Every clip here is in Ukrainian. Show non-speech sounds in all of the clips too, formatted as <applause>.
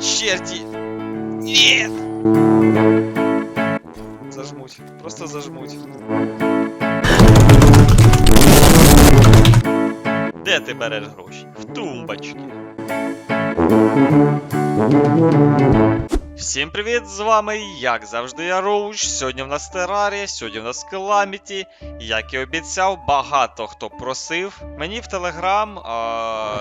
Черти! Нет! Зажмуть. Просто зажмуть. Де ти береш гроші? В тумбочки. Всім привіт! З вами, як завжди, я Роуч. Сьогодні в нас Терарія, сьогодні в нас Каламіті. Як і обіцяв, багато хто просив. Мені в Телеграм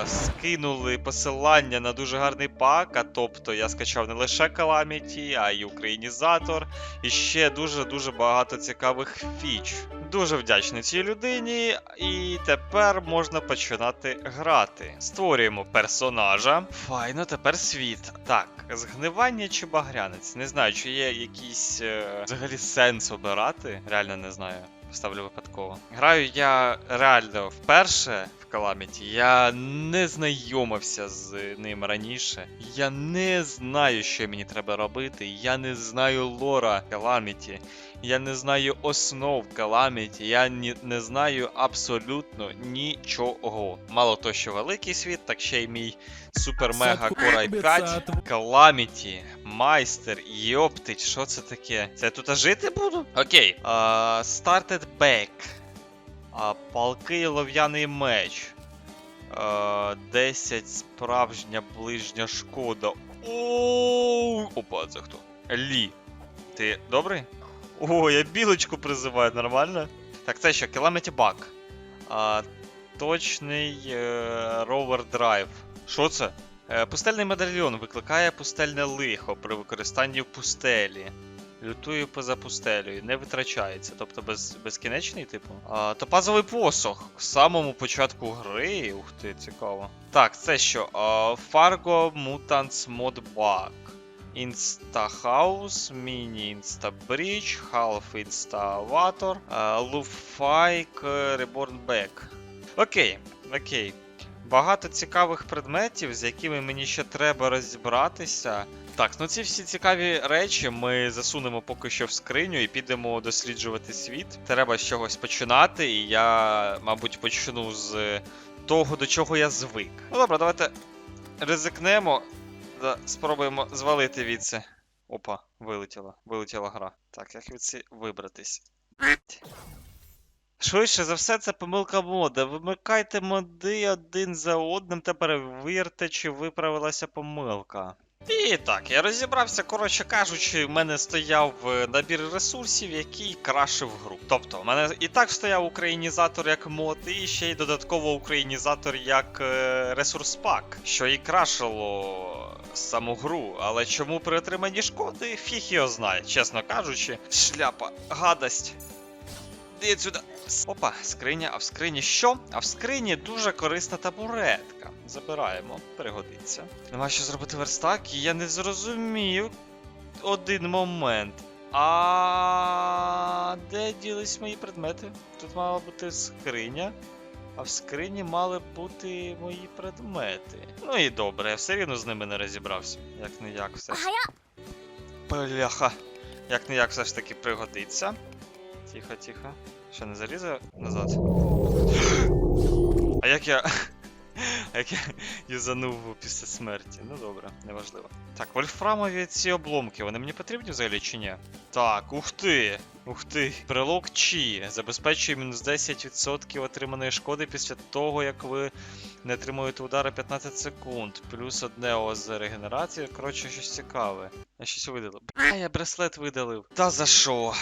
скинули посилання на дуже гарний пак. А тобто я скачав не лише Каламіті, а й українізатор. І ще дуже-дуже багато цікавих фіч. Дуже вдячний цій людині, і тепер можна починати грати. Створюємо персонажа. Файно, тепер світ. Так, згнивання чи багрянець? Не знаю, чи є якийсь е, взагалі сенс обирати. Реально не знаю. Поставлю випадково. Граю я реально вперше в Каламіті. Я не знайомився з ним раніше. Я не знаю, що мені треба робити. Я не знаю лора Calamity. Я не знаю основ Calamity, я ні, не знаю абсолютно нічого. Мало то, що великий світ, так ще й мій супер-мега i5, Calamity, майстер, йоптить, що це таке? Це я тут жити буду? Окей. Uh, started back. Uh, палкий лов'яний меч. Uh, 10 справжня ближня шкода. Оу! Опа, це хто? Лі. Ти добрий? О, я білочку призиваю, нормально? Так, це що, Calamity Bug. А, точний е, ровер драйв. Що це? Е, пустельний медальйон викликає пустельне лихо при використанні в пустелі. Лютує поза пустелею, не витрачається, тобто без, безкінечний, типу. А, топазовий посох. В самому початку гри. Ух ти, цікаво. Так, це що? А, Fargo Mutants Mod Bug. Mini Insta Bridge, Half Insta Vator, Lufike, Reborn Back. Окей, окей. Багато цікавих предметів, з якими мені ще треба розібратися. Так, ну ці всі цікаві речі ми засунемо поки що в скриню і підемо досліджувати світ. Треба з чогось починати, і я, мабуть, почну з того, до чого я звик. Ну добре, давайте ризикнемо. Да, спробуємо звалити відси. Опа, вилетіла. Вилетіла гра. Так, як відси вибратись? Швидше за все, це помилка мода. Вимикайте моди один за одним та перевірте, чи виправилася помилка. І так, я розібрався, коротше кажучи, в мене стояв е, набір ресурсів, який крашив гру. Тобто, в мене і так стояв українізатор як мод, і ще й додатково українізатор як е, ресурс пак, що і крашило саму гру. Але чому при отриманні шкоди, фіг його знає, чесно кажучи, шляпа, гадость. Іди сюди. Опа, скриня, а в скрині що? А в скрині дуже корисна табуретка. Забираємо, пригодиться. Нема що зробити верстак, і я не зрозумів один момент. А де ділись мої предмети? Тут мала бути скриня, а в скрині мали бути мої предмети. Ну і добре, я все рівно з ними не розібрався. Як не як все. ж- Бляха. Як не як все ж таки пригодиться. Тихо, тихо. Ще не залізу назад. А як я. <laughs> Як юзанув після смерті? Ну добре, неважливо. Так, вольфрамові ці обломки, вони мені потрібні взагалі чи ні? Так, ух ти! Ух ти! Прилог Чі забезпечує мінус 10% отриманої шкоди після того, як ви не отримуєте удари 15 секунд. Плюс одне ОЗ регенерації. Коротше, щось цікаве. Я щось видалив. А, я браслет видалив. Та за що?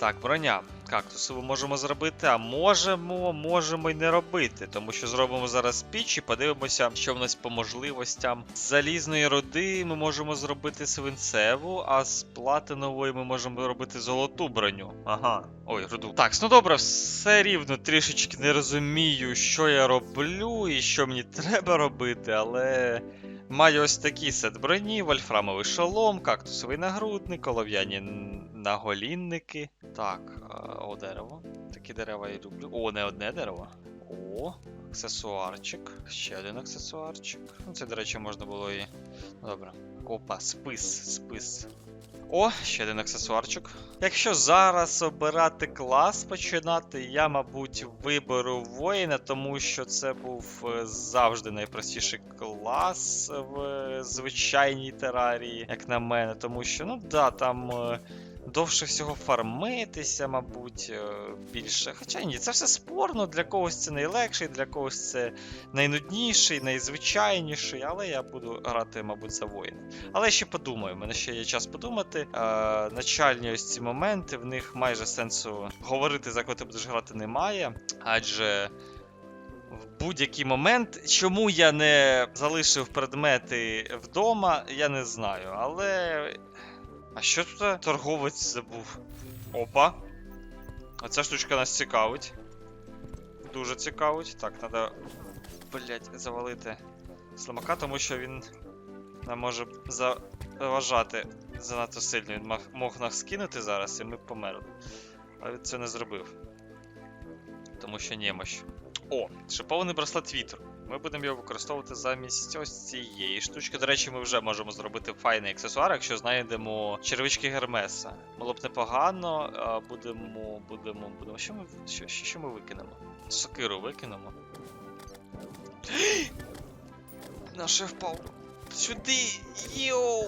Так, броня. Кактуси ми можемо зробити, а можемо, можемо й не робити. Тому що зробимо зараз піч і подивимося, що в нас по можливостям. З залізної руди ми можемо зробити свинцеву, а з платинової ми можемо робити золоту броню. Ага. Ой, руду. Так, ну добре, все рівно трішечки не розумію, що я роблю і що мені треба робити, але. Маю ось такий сет броні, вольфрамовий шолом, кактусовий нагрудник, олов'яні наголінники. Так, е, о, дерево. Такі дерева я люблю. О, не одне дерево. О, аксесуарчик. Ще один аксесуарчик. Ну, це, до речі, можна було і. Добре. Опа, спис, спис. О, ще один аксесуарчик. Якщо зараз обирати клас починати, я, мабуть, виберу воїна, тому що це був е, завжди найпростіший клас в е, звичайній терарії, як на мене. Тому що, ну да, там. Довше всього фармитися, мабуть, е, більше. Хоча ні, це все спорно, для когось це найлегший, для когось це найнудніший, найзвичайніший, але я буду грати, мабуть, за воїна. Але ще подумаю, в мене ще є час подумати. Е, начальні ось ці моменти, в них майже сенсу говорити, за кого ти будеш грати, немає. Адже в будь-який момент, чому я не залишив предмети вдома, я не знаю. Але. А що тут торговець забув? Опа. Оця штучка нас цікавить. Дуже цікавить. Так, треба, блять, завалити слимака, тому що він нам може заважати занадто сильно. Він мог нас скинути зараз, і ми б померли. Але він це не зробив. Тому що немощ. О, шипований браслет вітру. Ми будемо його використовувати замість ось цієї штучки. До речі, ми вже можемо зробити файний аксесуар, якщо знайдемо червички Гермеса. Було б непогано, а будемо. будемо. будемо. Що ми, що, що, що ми викинемо? Сокиру викинемо. <gasps> Наше впав. Сюди! Йоу!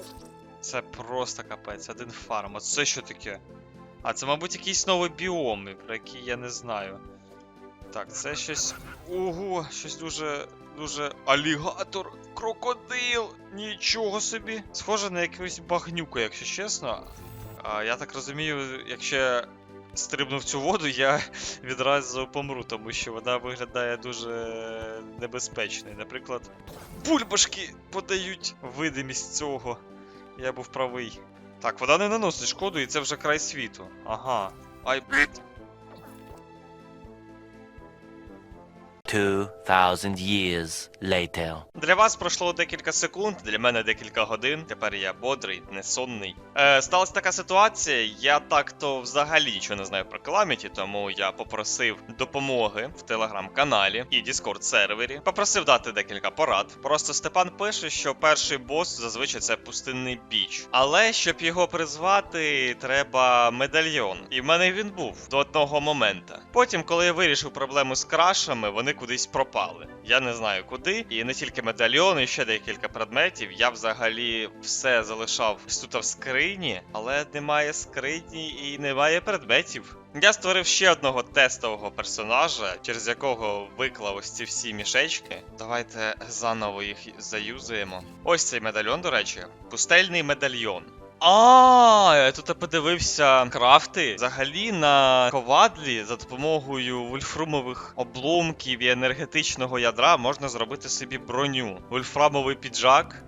Це просто капець, один фарм. А це що таке? А це, мабуть, якісь нові біоми, про які я не знаю. Так, це щось. Ого, щось дуже. дуже. Алігатор, крокодил! Нічого собі. Схоже на якусь багнюку, якщо чесно. А, я так розумію, якщо я стрибну в цю воду, я <laughs> відразу помру, тому що вона виглядає дуже небезпечною. Наприклад, бульбашки подають видимість цього. Я був правий. Так, вода не наносить шкоду, і це вже край світу. Ага. Ай, 2,000 years later. Для вас пройшло декілька секунд, для мене декілька годин. Тепер я бодрий, несонний. Е, сталася така ситуація. Я так-то взагалі нічого не знаю про Calamity, тому я попросив допомоги в телеграм-каналі і Discord сервері. Попросив дати декілька порад. Просто Степан пише, що перший бос зазвичай це пустинний біч. Але щоб його призвати, треба медальйон. І в мене він був до одного моменту. Потім, коли я вирішив проблему з крашами, вони кудись пропали. Я не знаю куди, і не тільки медальйон, і ще декілька предметів. Я взагалі все залишав тут в скрині, але немає скрині і немає предметів. Я створив ще одного тестового персонажа, через якого виклав ось ці всі мішечки. Давайте заново їх заюзаємо. Ось цей медальйон, до речі, пустельний медальйон. А, я тут подивився крафти. Взагалі на ковадлі за допомогою вольфрумових обломків і енергетичного ядра можна зробити собі броню. Вольфрамовий піджак,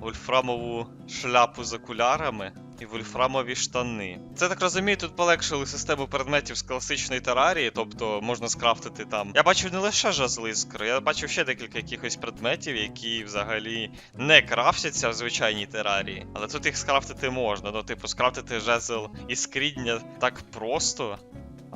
вольфрамову шляпу з окулярами і вольфрамові штани. Це так розумію, тут полегшили систему предметів з класичної терарії, тобто можна скрафтити там. Я бачив не лише жазли іскри, я бачив ще декілька якихось предметів, які взагалі не крафтяться в звичайній терарії. Але тут їх скрафтити можна. Ну, типу, скрафтити жезл іскрідня так просто.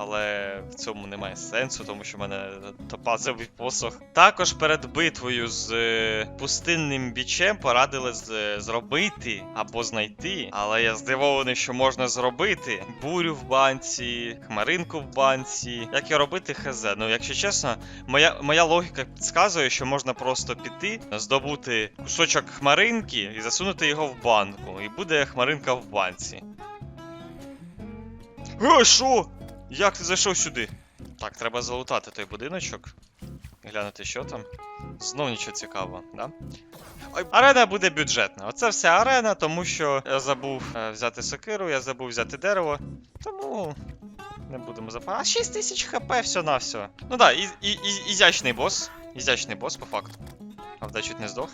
Але в цьому немає сенсу, тому що в мене топазовий посох. Також перед битвою з е, пустинним бічем порадили з- зробити або знайти. Але я здивований, що можна зробити бурю в банці, хмаринку в банці. Як його робити, хз. Ну, якщо чесно, моя, моя логіка підказує, що можна просто піти, здобути кусочок хмаринки і засунути його в банку. І буде хмаринка в банці. Е, що? Як ти зайшов сюди? Так, треба залутати той будиночок. Глянути, що там. Знов нічого цікавого, да? Арена буде бюджетна. Оце вся арена, тому що я забув е, взяти сокиру, я забув взяти дерево. Тому не будемо запам'ятати. А 6 тисяч хп, все на все. Ну да, і, і, і, ізячний бос. Ізячний бос, по факту. Правда, чуть не здох.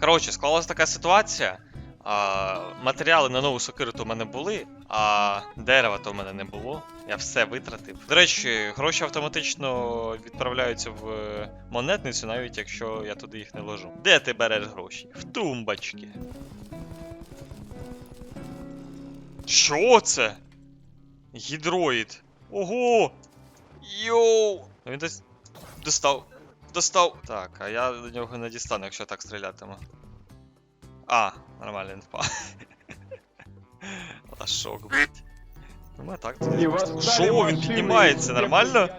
Коротше, склалася така ситуація. А, матеріали на нову сокиру то в мене були, а дерева то в мене не було. Я все витратив. До речі, гроші автоматично відправляються в е, монетницю, навіть якщо я туди їх не ложу. Де ти береш гроші? В тумбочки. Що це? Гідроїд. Ого! Йоу! Ну, Він десь достав. Достав. Так, а я до нього не дістану, якщо так стрілятиму. А, нормально впав. <laughs> А шок, блядь. Ну, ми так восстали Шо, він піднімається, нормально? <laughs>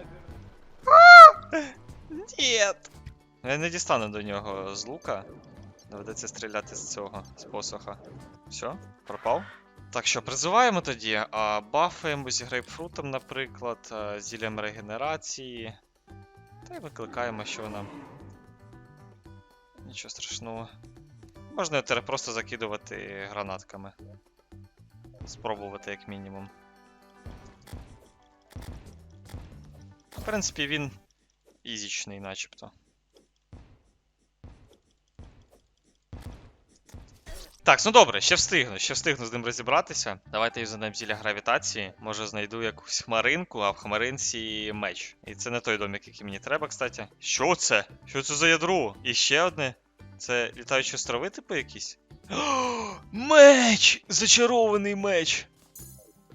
Нет. Я не дістану до нього з лука. Доведеться стріляти з цього, з посоха. Все, пропав. Так що, призиваємо тоді. А, бафаємо з грейпфрутом, наприклад, а, зіллям регенерації. Та й викликаємо, що нам. Нічого страшного. Можна просто закидувати гранатками. Спробувати як мінімум. В принципі, він ізічний, начебто. Так, ну добре, ще встигну, ще встигну з ним розібратися. Давайте юзанемо зілля гравітації. Може знайду якусь хмаринку, а в хмаринці меч. І це не той домик, який мені треба, кстати. Що це? Що це за ядро? І ще одне. Це літаючі острови, типу якісь? <gasps> Меч! Зачарований меч!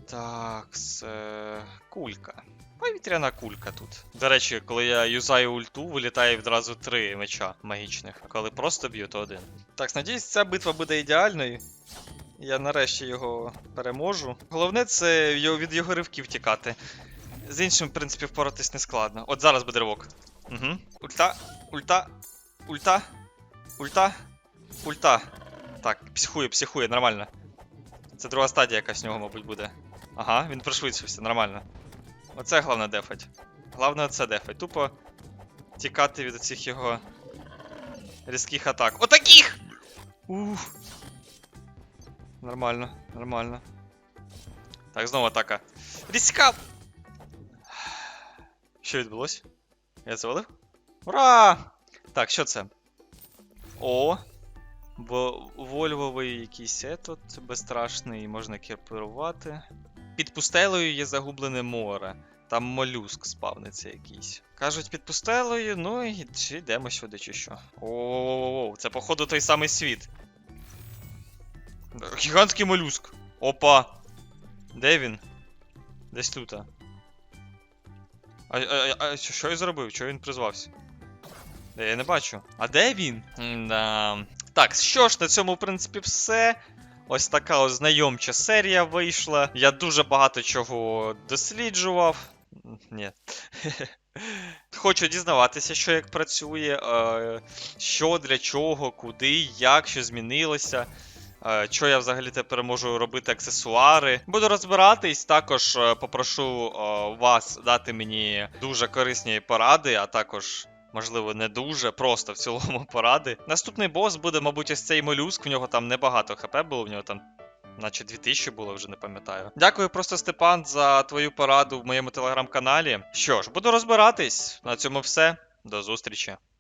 Так, це кулька. Повітряна кулька тут. До речі, коли я юзаю ульту, вилітає відразу три меча магічних. Коли просто б'ю, то один. Так, надіюсь, ця битва буде ідеальною. Я нарешті його переможу. Головне це від його ривків тікати. З іншим, в принципі, впоратись не складно. От зараз буде ривок. Угу. Ульта, ульта, ульта, ульта, ульта. Так, психує, психує, нормально. Це друга стадія якась в нього, мабуть, буде. Ага, він пришвидшився, нормально. Оце головне дефать. Головне оце дефать. Тупо тікати від цих його різких атак. Отаких! Ух. Нормально, нормально. Так, знову атака. Різка! Що відбулось? Я завалив? Ура! Так, що це? О! Бо вольвовий якийсь етот безстрашний, можна керувати. Під пустелею є загублене море. Там молюск спавниться якийсь. Кажуть, під пустелею, ну і чи йдемо сюди, чи що. О, це походу той самий світ. Гігантський молюск. Опа. Де він? Десь тут. А, а, а, що я зробив? Чого він призвався? Де я не бачу. А де він? Да. Так, що ж, на цьому, в принципі, все. Ось така ось знайомча серія вийшла. Я дуже багато чого досліджував. Ні. <laughs> Хочу дізнаватися, що як працює, е, що для чого, куди, як, що змінилося. е, Що я взагалі тепер можу робити аксесуари. Буду розбиратись, також е, попрошу е, вас дати мені дуже корисні поради, а також можливо, не дуже, просто в цілому <laughs> поради. Наступний бос буде, мабуть, ось цей молюск. В нього там небагато хп було, в нього там. Наче 2000 було, вже не пам'ятаю. Дякую просто, Степан, за твою пораду в моєму телеграм-каналі. Що ж, буду розбиратись. На цьому все. До зустрічі.